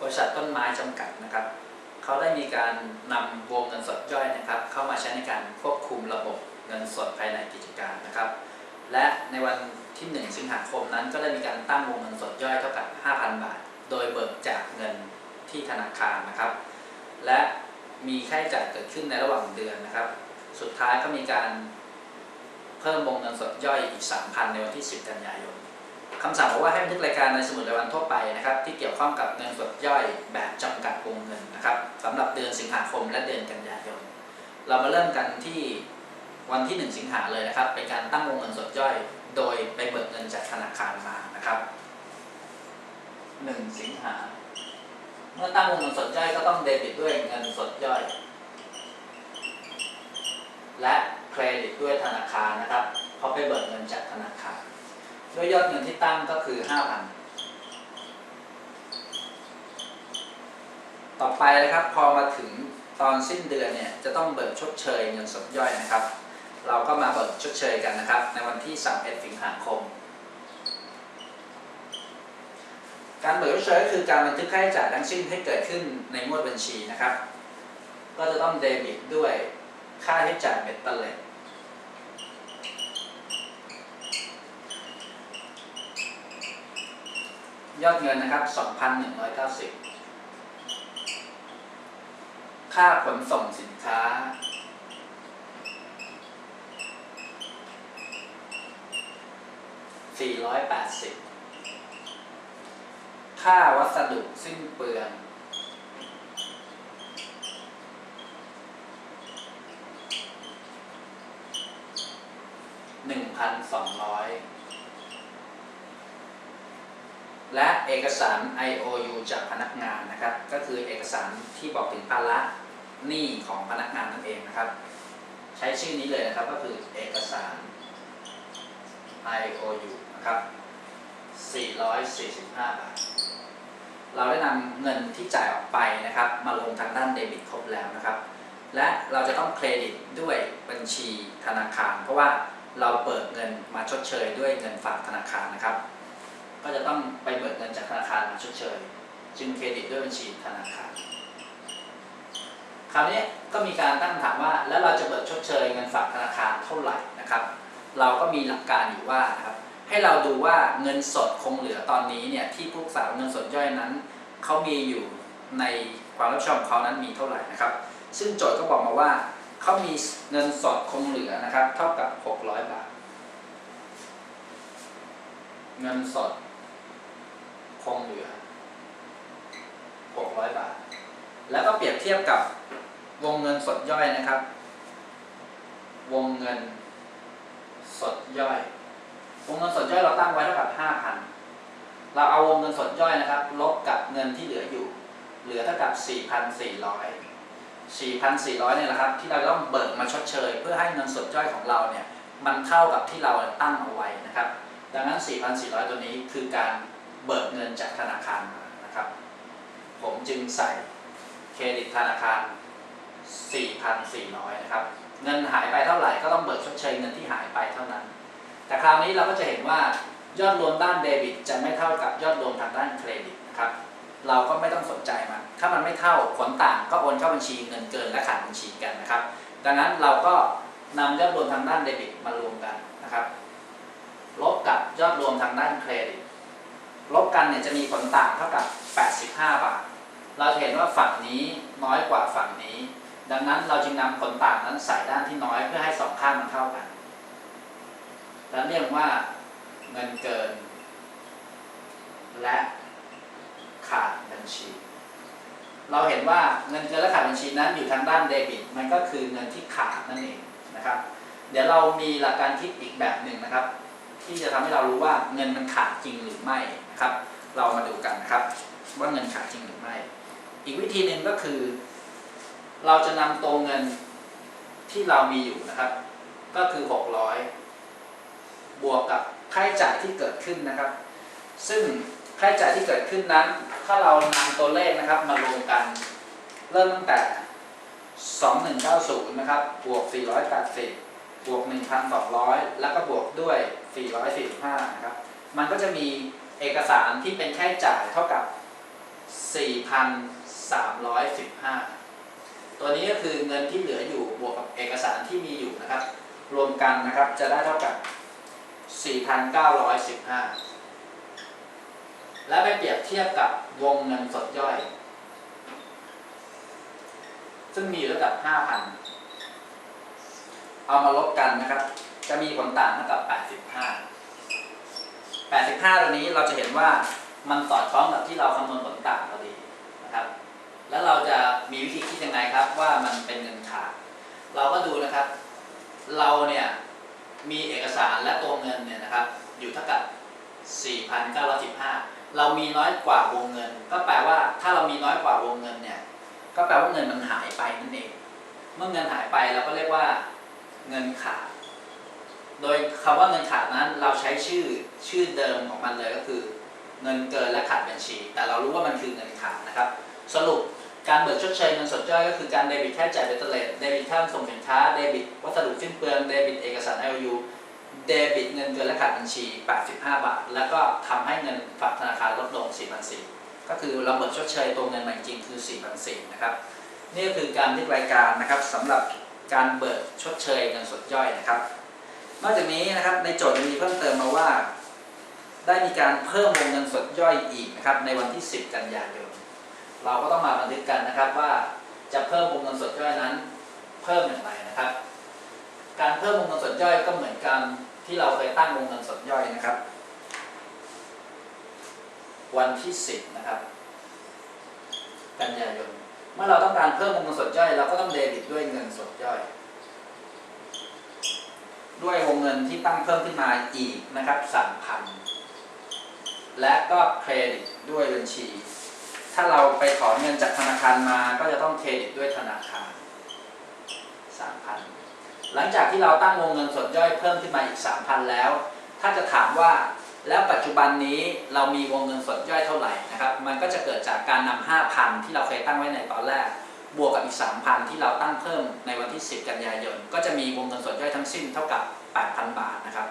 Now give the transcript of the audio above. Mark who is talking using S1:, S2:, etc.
S1: บริษัทต้นไม้จำกัดนะครับเขาได้มีการนำวงเงินสดย่อยนะครับ เข้ามาใช้ในการควบคุมระบบเงินสดภายในกิจการนะครับ และในวันที่ 1 สิงหาคมนั้น ก็ได้มีการตั้งวงเงินสดย่อยเท่ากับ 5,000 บาท โดยเบิกจากเงินที่ธนาคารนะครับ และมีค่าใช้จ่ายเกิดขึ้นในระหว่างเดือนนะครับ สุดท้ายก็มีการเพิ่มวงเงินสดย่อยอีก 3,000 ในวันที่ 10 กันยายน คำสั่งบอกว่าให้บันทึกรายการในสมุดรายวันทั่วไปนะครับที่เกี่ยวข้องกับเงินสดย่อยแบบจำกัดวงเงินนะครับสำหรับเดือนสิงหาคมและเดือนกันยายน เรามาเริ่มกันที่วันที่ 1 สิงหาเลยนะครับ เป็นการตั้งวงเงินสดย่อย โดยไปเบิกเงินจากธนาคารมานะครับ 1 สิงหา เมื่อตั้งวงเงินสดย่อยก็ต้องเดบิตด้วยเงินสดย่อย และเครดิตด้วยธนาคารนะครับเพราะไปเบิกเงินจากธนาคาร ด้วยยอดเงินที่ตั้งก็คือ5,000ต่อไปนะครับพอมาถึงตอนสิ้นเดือนเนี่ยจะต้องเบิกชดเชยเงินสดย่อยนะครับ เราก็มาเบิกชดเชยกันนะครับ ในวันที่31สิงหาคม การเบิกชดเชยก็คือการบันทึกค่าใช้จ่ายทั้งสิ้นให้เกิดขึ้นในงวดบัญชีนะครับ ก็จะต้องเดบิตด้วยค่าใช้จ่ายเบ็ดเตล็ด ยอดเงินนะครับ 2,190 ค่าขนส่งสินค้า 480 ค่าวัสดุสิ้นเปลือง 1,200 และเอกสาร IOU จากพนักงานนะครับ ก็คือเอกสารที่บอกถึงภาระหนี้ของพนักงานนั่นเองนะครับ ใช้ชื่อนี้เลยนะครับก็คือเอกสาร IOU นะครับ 445 บาท เราได้นำเงินที่จ่ายออกไปนะครับ มาลงทางด้านเดบิตครบแล้วนะครับ และเราจะต้องเครดิตด้วยบัญชีธนาคาร เพราะว่าเราเบิกเงินมาชดเชยด้วยเงินฝากธนาคารนะครับ ก็จะต้องไปเบิกเงินจากธนาคารมาชดเชย จึงเครดิตด้วยบัญชีธนาคาร คราวนี้ก็มีการตั้งคำถามว่าแล้วเราจะเบิกชดเชยเงินฝากธนาคารเท่าไหร่นะครับ เราก็มีหลักการอยู่ว่านะครับให้เราดูว่าเงินสดคงเหลือตอนนี้เนี่ยที่ผู้สาวเงินสดย่อยนั้นเขามีอยู่ในความรับผิดชอบของเขานั้นมีเท่าไหร่นะครับ ซึ่งโจทย์ก็บอกมาว่าเขามีเงินสดคงเหลือนะครับ เท่ากับ 600 บาท เงินสด คงเหลือ 600 บาท แล้วก็เปรียบเทียบกับวงเงินสดย่อยนะครับ วงเงินสดย่อย วงเงินสดย่อยเราตั้งไว้เท่ากับ 5,000 เราเอาวงเงินสดย่อยนะครับ ลบกับเงินที่เหลืออยู่ เหลือเท่ากับ 4,400 4,400เนี่ยแหละครับ ที่เราต้องเบิกมาชดเชย เพื่อให้เงินสดย่อยของเราเนี่ยมันเท่ากับที่เราตั้งเอาไว้นะครับ ดังนั้น 4,400 ตัวนี้คือการ เบิกเงินจากธนาคารนะครับ ผมจึงใส่เครดิตธนาคาร 4,400 นะครับ เงินหายไปเท่าไหร่ก็ต้องเบิกชดเชยเงินที่หายไปเท่านั้น แต่คราวนี้เราก็จะเห็นว่ายอดรวมด้านเดบิตจะไม่เท่ากับยอดรวมทางด้านเครดิตนะครับ เราก็ไม่ต้องสนใจมันถ้ามันไม่เท่าผลต่างก็โอนเข้าบัญชีเงินเกินและขาดบัญชีกันนะครับ ดังนั้นเราก็นำยอดรวมทางด้านเดบิตมารวมกันนะครับ ลบกับยอดรวมทางด้านเครดิต ลบกันเนี่ยจะมีผลต่างเท่ากับ 85 บาท เราเห็นว่าฝั่งนี้น้อยกว่าฝั่งนี้ ดังนั้นเราจึงนำผลต่างนั้นใส่ด้านที่น้อยเพื่อให้สองข้างมันเท่ากัน และเรียกว่าเงินเกิน และขาดบัญชี เราเห็นว่าเงินเกินและขาดบัญชีนั้นอยู่ทางด้านเดบิต มันก็คือเงินที่ขาดนั่นเองนะครับ เดี๋ยวเรามีหลักการคิดอีกแบบหนึ่งนะครับ ที่จะทำให้เรารู้ว่าเงินมันขาดจริงหรือไม่นะครับ เรามาดูกันนะครับ ว่าเงินขาดจริงหรือไม่ อีกวิธีหนึ่งก็คือ เราจะนำตัวเงินที่เรามีอยู่นะครับ ก็คือ 600 บวกกับค่าใช้จ่ายที่เกิดขึ้นนะครับ ซึ่งค่าใช้จ่ายที่เกิดขึ้นนั้น ถ้าเรานำตัวเลขนะครับมารวมกัน เริ่มตั้งแต่ 2190 นะครับ บวก 480 บวก 1,200 แล้วก็บวกด้วย 445 นะครับ มันก็จะมีเอกสารที่เป็นค่าใช้จ่ายเท่ากับ 4,315 ตัวนี้ก็คือเงินที่เหลืออยู่บวกกับเอกสารที่มีอยู่นะครับ รวมกันนะครับจะได้เท่ากับ 4,915 และไปเปรียบเทียบกับวงเงินสดย่อย ซึ่งมีอยู่ระดับ 5,000 เอามาลบกันนะครับ จะมีผลต่างเท่ากับ 85 85 ตัวนี้เราจะเห็นว่ามันสอดคล้องกับที่เราคำนวณผลต่างพอดีนะครับ แล้วเราจะมีวิธีคิดยังไงครับว่ามันเป็นเงินขาด เราก็ดูนะครับ เราเนี่ยมีเอกสารและตัวเงินเนี่ยนะครับ อยู่เท่ากับ 4,915 เรามีน้อยกว่าวงเงิน ก็แปลว่าถ้าเรามีน้อยกว่าวงเงินเนี่ย ก็แปลว่าเงินมันหายไปนั่นเอง เมื่อเงินหายไปเราก็เรียกว่า เงินขาด โดยคำว่าเงินขาดนั้น เราใช้ชื่อชื่อเดิมของมันเลยก็คือ เงินเกินและขาดบัญชี แต่เรารู้ว่ามันคือเงินขาดนะครับ สรุปการเบิกชดเชยเงินสดย่อยก็คือการเดบิตค่าจ่ายเบตเตอร์เลทเดบิตค่าส่งสินค้า เดบิตวัสดุสิ้นเปลือง เดบิตเอกสาร LU เดบิตเงินเกินและขาดบัญชี 85 บาท แล้วก็ทำให้เงินฝากธนาคารลดลง 4,400 ก็คือเราเบิกชดเชยตัวเงินมาจริงคือ 4,400 นะครับ นี่ก็คือการที่รายการนะครับสำหรับ การเบิกชดเชยเงินสดย่อยนะครับ นอกจากนี้นะครับในโจทย์ยังมีเพิ่มเติมมาว่า ได้มีการเพิ่มวงเงินสดย่อยอีกนะครับในวันที่ 10 กันยายนเราก็ต้องมาบันทึกกันนะครับว่าจะเพิ่มวงเงินสดย่อยนั้น เพิ่มอย่างไรนะครับ การเพิ่มวงเงินสดย่อยก็เหมือนกันที่เราเคยตั้งวงเงินสดย่อยนะครับ วันที่ 10 นะครับ กันยายน มื่อเราต้องการเพิ่มวงเงินสดย่อยเราก็ต้องเดบิตด้วยเงินสดย่อย ด้วยวงเงินที่ตั้งเพิ่มขึ้นมาอีกนะครับ3,000และก็เครดิตด้วยบัญชี ถ้าเราไปถอนเงินจากธนาคารมาก็จะต้องเครดิตด้วยธนาคาร3,000หลังจากที่เราตั้งวงเงินสดย่อยเพิ่มขึ้นมาอีก3,000แล้ว ถ้าจะถามว่า แล้วปัจจุบันนี้เรามีวงเงินสดย่อยเท่าไหร่นะครับ มันก็จะเกิดจากการนำ5,000 ที่เราเคยตั้งไว้ในตอนแรก บวกกับอีก 3,000 ที่เราตั้งเพิ่มในวันที่ 10 กันยายน ก็จะมีวงเงินสดย่อยทั้งสิ้นเท่ากับ 8,000 บาทนะครับ